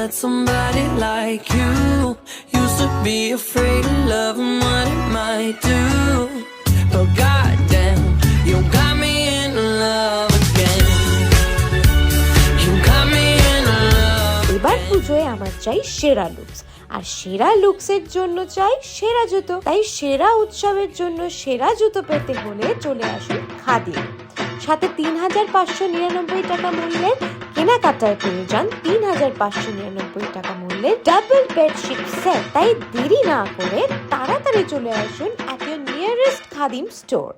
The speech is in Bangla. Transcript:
met somebody like you. Used to be afraid of love and what it might do. But goddamn, you got me in love again. You got me in love. এবার পুজোয় আমার চাই সেরা লুকস আর সেরা লুকসের জন্য চাই সেরা জুতো তাই সেরা উৎসবের জন্য সেরা জুতো পেতে হলে চলে আসুন খাদি সাথে তিন হাজার পাঁচশো নিরানব্বই টাকা মূল্যের কেনাকাটায় পেয়ে যান তিন হাজার পাঁচশো নিরানব্বই টাকা মূল্যের ডাবল বেডশিট সেট। তাই দেরি না করে তাড়াতাড়ি চলে আসুন at your nearest Khadim store.